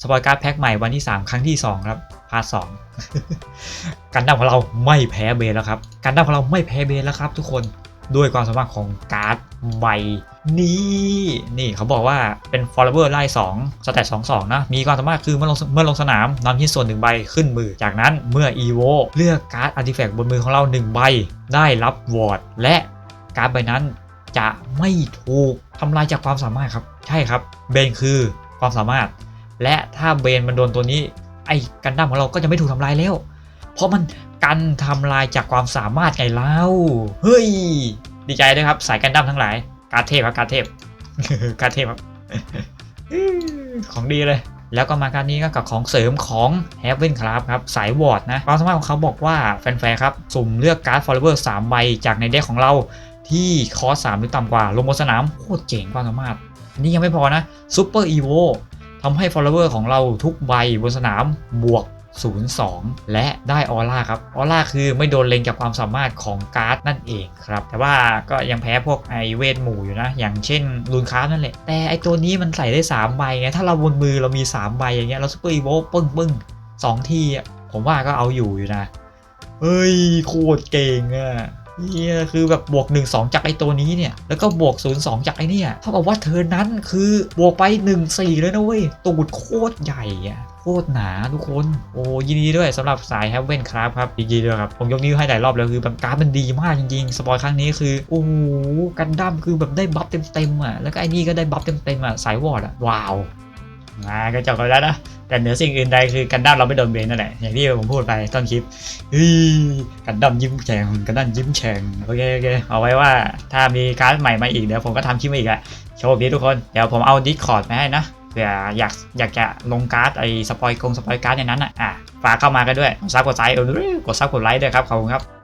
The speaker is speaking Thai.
สปอยการ์ดแพ็คใหม่วันที่ 3 ครั้งที่ 2 ครับ พาร์ทสองกันดั้มของเราไม่แพ้เบนแล้วครับ กันดั้มของเราไม่แพ้เบนแล้วครับ ทุกคนด้วยความสามารถของการ์ดใบนี้นี่เขาบอกว่าเป็น follower ไล่2สแตท2 2 นะ มีความสามารถคือเมื่อลงเมื่อลงสนามนำชิ้นส่วนหนึ่งใบขึ้นมือ จากนั้นเมื่อ evo เลือกการ์ด artifact บนมือของเรา 1 ใบ ได้รับวอร์ด และการ์ดใบนั้นจะไม่ถูกทำลายจากความสามารถครับ ใช่ครับ เบนคือความสามารถ และถ้าเบนมันโดนตัวนี้ ไอ้กันดั้มของเราก็จะไม่ถูกทำลายแล้ว เพราะมันกันทำลายจากความสามารถไงเล่าเฮ้ย ดีใจด้วยครับ สายกันดั้มทั้งหลาย การเทพครับการเทพการเทพครับของดีเลย แล้วก็มาการนี้ก็กับของเสริมของ h e a v e n ครับครับ สายวอร์ดนะ ความสามารถของเขาบอกว่าแฟนๆครับ สุ่มเลือกการ์ด follower 3ใบจากในเด็กของเราที่คอส3หรือต่ำกว่า ลงบนสนามโคตรเจ๋งความสามารถนนี้ยังไม่พอนะ Super Evo ทำให้ follower ของเราทุกใบบนสนามบวก 02 และได้ออร่าครับ ออร่าคือไม่โดนเล็งจากความสามารถของการ์ดนั่นเองครับ แต่ว่าก็ยังแพ้พวกไอเวทหมู่อยู่นะ อย่างเช่นลูนคาร์นั่นแหละ แต่ไอตัวนี้มันใส่ได้ 3 ใบไง ถ้าเราบนมือเรามี 3 ใบอย่างเงี้ย เราซุปเปอร์อีโวปึ้งปึ้งสองทีอะผมว่าก็เอาอยู่อยู่นะ เฮ้ย โคตรเก่งอะ เฮียคือแบบบวก 1 2 จากไอตัวนี้เนี่ย แล้วก็บวก 0 2 จากไอเนี่ยเท่ากับว่าเธอนั้นคือบวกไป 1 4 เลยนะเว้ย ตูดโคตรใหญ่อะโคตรหนาทุกคน โอ้ยินดีด้วยสำหรับสายแฮปเว่นครับครับยินดีด้วยครับ ผมยกนิ้วให้หลายรอบแล้วคือแบบการ์ดมันดีมากจริงๆ สปอยครั้งนี้คือ โอ้โหกันดั้มคือแบบได้บัฟเต็มๆอะแล้วก็ไอ้นี่ก็ได้บัฟเต็มๆอะสายวอร์ดอะว้าว มาก็จบกันแล้วนะแต่เหนือสิ่งอื่นใดคือกันดั้มเราไม่โดนเบนนั่นแหละอย่างที่ผมพูดไปต้นคลิปเฮ้ยกันดั้มยิ้มแฉ่งกันดั้มยิ้มแฉ่งโอเคโอเคเอาไว้ว่าถ้ามีการ์ดใหม่มาอีกเดี๋ยวผมก็ทำคลิปมาอีกอะโชคดีทุกคนเดี๋ยวผมเอา Discord มาให้นะเผื่ออยากอยากจะลงการ์ดไอ้สปอยกงสปอยการ์ดในนั้นอะอะฝากเข้ามากันด้วยกดซับกดไลค์เออกดซับกดไลค์ด้วยครับขอบคุณครับ